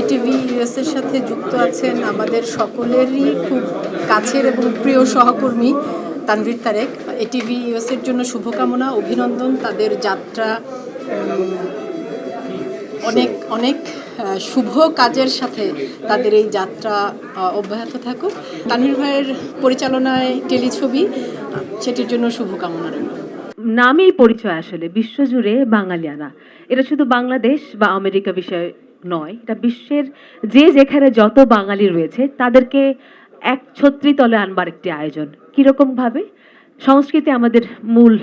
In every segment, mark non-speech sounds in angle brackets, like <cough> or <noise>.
ATV US এর সাথে যুক্ত আছেন আমাদের সকলেরই খুব কাছের এবং প্রিয় সহকর্মী তানভীর তারেক। এটিভি ইউএস এর জন্য শুভকামনা, অভিনন্দন, তাদের যাত্রা অনেক অনেক শুভ কাজের সাথে তাদের এই যাত্রা অব্যাহত থাকুক। তানভীর ভাইয়ের পরিচালনায় টেলিছবি, সেটির জন্য শুভকামনা রইল। নামেই পরিচয় আসলে, বিশ্বজুড়ে বাঙালিয়ানা। এটা শুধু বাংলাদেশ বা আমেরিকা বিষয় নয়, এটা বিশ্বের যে যেখানে যত বাঙালি রয়েছে, তাদেরকে এক ছত্রি তলে আনবার একটি আয়োজন। কীরকমভাবে সংস্কৃতি আমাদের মূল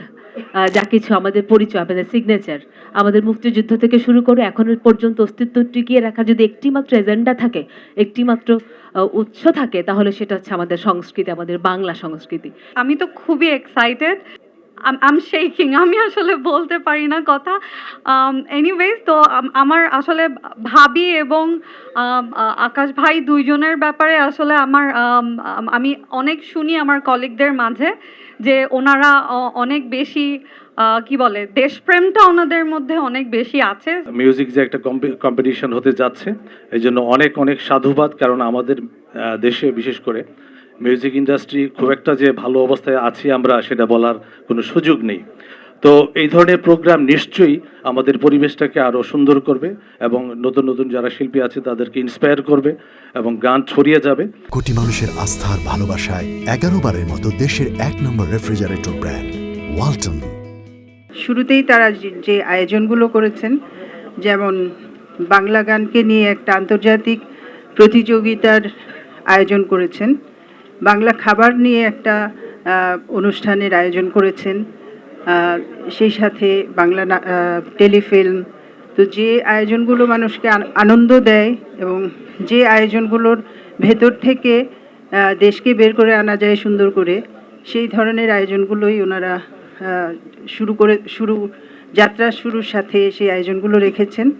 যা কিছু আমাদের পরিচয়, আমাদের সিগনেচার আমাদের মুক্তিযুদ্ধ থেকে শুরু করে এখনও পর্যন্ত অস্তিত্ব টিকিয়ে রাখার যদি একটি মাত্র এজেন্ডা থাকে একটি মাত্র উৎস থাকে, তাহলে সেটা হচ্ছে আমাদের সংস্কৃতি, আমাদের বাংলা সংস্কৃতি। আমি তো খুবই এক্সাইটেড আম শেকিং <laughs> আমি আসলে বলতে পারি না কথা। এনিওয়েজ তো আমার আসলে ভাবি এবং আকাশ ভাই দুইজনের ব্যাপারে আসলে আমার আম, অনেক শুনি আমার কলিগদের মাঝে যে ওনারা অনেক বেশি কি বলে দেশপ্রেমটা ওনাদের মধ্যে অনেক বেশি আছে। মিউজিক যে একটা কম্পিটিশন হতে যাচ্ছে এই জন্য অনেক অনেক সাধুবাদ কারণ আমাদের দেশে বিশেষ করে মিউজিক ইন্ডাস্ট্রি খুব একটা যে ভালো অবস্থায় আছি আমরা সেটা বলার কোনো সুযোগ নেই। তো এই ধরনের প্রোগ্রাম নিশ্চয়ই আমাদের পরিবেশটাকে আরও সুন্দর করবে এবং নতুন নতুন যারা শিল্পী আছে তাদেরকে ইন্সপায়ার করবে এবং গান ছড়িয়ে যাবে। কোটি মানুষের আস্থার ভালোবাসায় এগারো বারের মতো দেশের এক নম্বর রেফ্রিজারেটর ব্র্যান্ড ওয়ালটন। শুরুতেই তারা যে- যে আয়োজনগুলো করেছেন যেমন বাংলা গানকে নিয়ে একটা আন্তর্জাতিক প্রতিযোগিতার আয়োজন করেছেন বাংলা খাবার নিয়ে একটা অনুষ্ঠানের আয়োজন করেছেন। সেই সাথে বাংলা টেলিফিল্ম। তো যে আয়োজনগুলো মানুষকে আন- আনন্দ দেয় এবং যে আয়োজনগুলোর ভেতর থেকে দেশকে বের করে আনা যায় সুন্দর করে, সেই ধরনের আয়োজনগুলোই ওনারা শুরু করে, শুরু, যাত্রা শুরুর সাথে সেই আয়োজনগুলো রেখেছেন।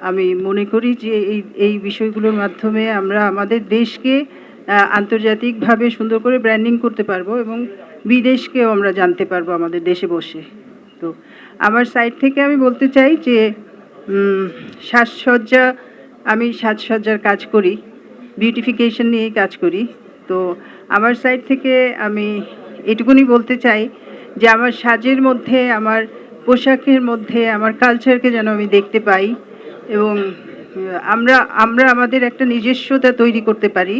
আমি মনে করি যে এই এই বিষয়গুলোর মাধ্যমে আমরা আমাদের দেশকে আন্তর্জাতিকভাবে সুন্দর করে ব্র্যান্ডিং করতে পারব এবং বিদেশকেও আমরা জানতে পারব আমাদের দেশে বসে। তো আমার সাইড থেকে আমি বলতে চাই যে সাজসজ্জা, আমি সাজসজ্জার কাজ করি বিউটিফিকেশন নিয়েই কাজ করি। তো আমার সাইড থেকে আমি এটুকুনি বলতে চাই যে, আমার সাজের মধ্যে, আমার পোশাকের মধ্যে, আমার কালচারকে যেন আমি দেখতে পাই এবং আমরা আমরা আমাদের একটা নিজস্বতা তৈরি করতে পারি।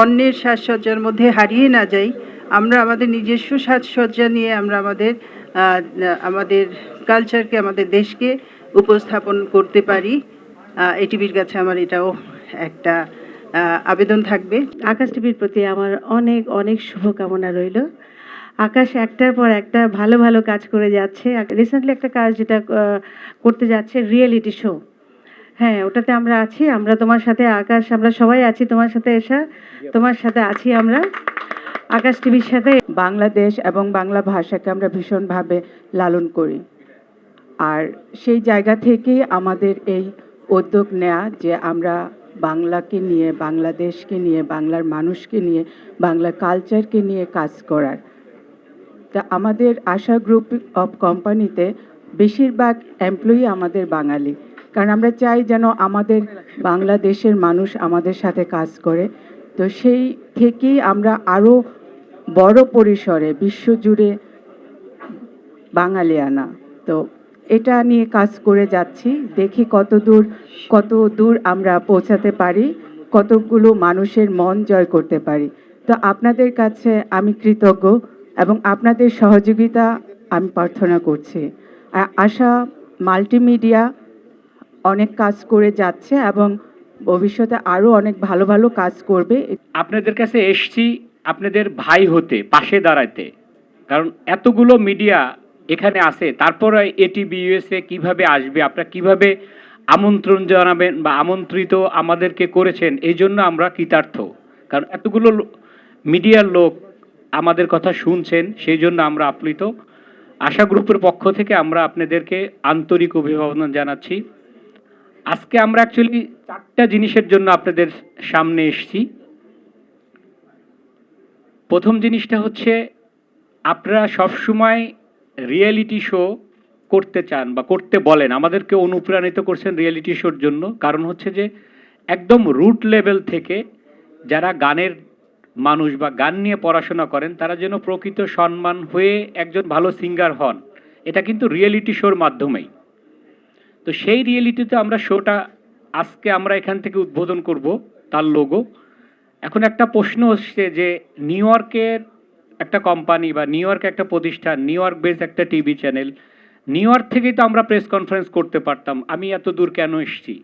অন্যের সাজসজ্জার মধ্যে হারিয়ে না যাই, আমরা আমাদের নিজস্ব সাজসজ্জা নিয়ে আমরা আমাদের আমাদের কালচারকে আমাদের দেশকে উপস্থাপন করতে পারি। এটিভির কাছে আমার এটাও একটা আবেদন থাকবে। আকাশ টিভির প্রতি আমার অনেক অনেক শুভকামনা রইল। আকাশ একটার পর একটা ভালো ভালো কাজ করে যাচ্ছে। রিসেন্টলি একটা কাজ যেটা করতে যাচ্ছে রিয়েলিটি শো হ্যাঁ ওটাতে আমরা আছি। আমরা তোমার সাথে আকাশ, আমরা সবাই আছি তোমার সাথে এসা তোমার সাথে আছি আমরা। আকাশ টিভির সাথে বাংলাদেশ এবং বাংলা ভাষাকে আমরা ভীষণভাবে লালন করি। আর সেই জায়গা থেকেই আমাদের এই উদ্যোগ নেয়া যে আমরা বাংলাকে নিয়ে, বাংলাদেশকে নিয়ে, বাংলার মানুষকে নিয়ে, বাংলা কালচারকে নিয়ে কাজ করার। তা আমাদের আশা গ্রুপ অফ কোম্পানিতে বেশিরভাগ এমপ্লয়ি আমাদের বাঙালি। কারণ আমরা চাই যেন আমাদের বাংলাদেশের মানুষ আমাদের সাথে কাজ করে। তো সেই থেকেই আমরা আরও বড় পরিসরে বিশ্বজুড়ে বাঙালিয়ানা। তো এটা নিয়ে কাজ করে যাচ্ছি। দেখি কত দূর কত দূর আমরা পৌঁছাতে পারি, কতগুলো মানুষের মন জয় করতে পারি। তো আপনাদের কাছে আমি কৃতজ্ঞ এবং আপনাদের সহযোগিতা আমি প্রার্থনা করছি। আশা মাল্টিমিডিয়া অনেক কাজ করে যাচ্ছে এবং ভবিষ্যতে আরও অনেক ভালো ভালো কাজ করবে। আপনাদের কাছে এসছি আপনাদের ভাই হতে, পাশে দাঁড়াতে কারণ এতগুলো মিডিয়া এখানে আছে, তারপরে এটিভি ইউএসএ কীভাবে আসবে, আপনারা কীভাবে আমন্ত্রণ জানাবেন বা আমন্ত্রিত আমাদেরকে করেছেন, এই জন্য আমরা কৃতার্থ। কারণ এতগুলো মিডিয়ার লোক আমাদের কথা শুনছেন, সেই জন্য আমরা আপ্লুত। আশা গ্রুপের পক্ষ থেকে আমরা আপনাদেরকে আন্তরিক অভিভাবন জানাচ্ছি। আজকে আমরা অ্যাকচুয়ালি চারটা জিনিসের জন্য আপনাদের সামনে এসেছি। প্রথম জিনিসটা হচ্ছে, আপনারা সবসময় রিয়েলিটি শো করতে চান বা করতে বলেন। আমাদেরকে অনুপ্রাণিত করছেন রিয়েলিটি শোর জন্য। কারণ হচ্ছে যে, একদম রুট লেভেল থেকে যারা গানের মানুষ বা গান নিয়ে পড়াশোনা করেন, তারা যেন প্রকৃত সম্মান হয়ে একজন ভালো সিঙ্গার হন। এটা কিন্তু রিয়েলিটি শোর মাধ্যমেই। তো সেই রিয়েলিটিতে আমরা শোটা আজকে আমরা এখান থেকে উদ্বোধন করব, তার লোগো এখন একটা প্রশ্ন হচ্ছে যে নিউ ইয়র্কের একটা কোম্পানি বা নিউ ইয়র্ক একটা প্রতিষ্ঠান নিউ ইয়র্ক বেস একটা টিভি চ্যানেল নিউ ইয়র্ক থেকেই তো আমরা প্রেস কনফারেন্স করতে পারতাম। আমি এত দূর কেন এসছি?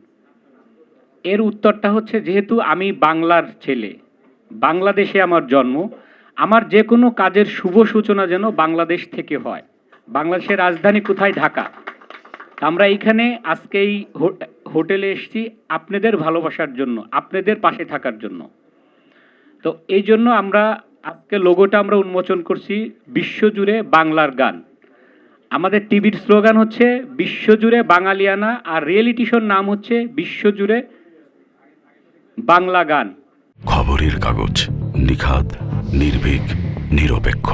এর উত্তরটা হচ্ছে, যেহেতু আমি বাংলার ছেলে, বাংলাদেশে আমার জন্ম, আমার যে কোনো কাজের শুভ সূচনা যেন বাংলাদেশ থেকে হয়। বাংলাদেশের রাজধানী কোথায়? ঢাকা। আমরা এইখানে আজকে এই হোটেলে এসেছি আপনাদের ভালোবাসার জন্য, আপনাদের পাশে থাকার জন্য। তো এই জন্য আমরা আজকে লোগোটা আমরা উন্মোচন করছি বিশ্বজুড়ে বাংলার গান। আমাদের টিভির স্লোগান হচ্ছে বিশ্বজুড়ে বাঙালিয়ানা আর রিয়েলিটি শোর নাম হচ্ছে বিশ্বজুড়ে বাংলা গান। খবরের কাগজ নিখাত নির্ভীক, নিরপেক্ষ।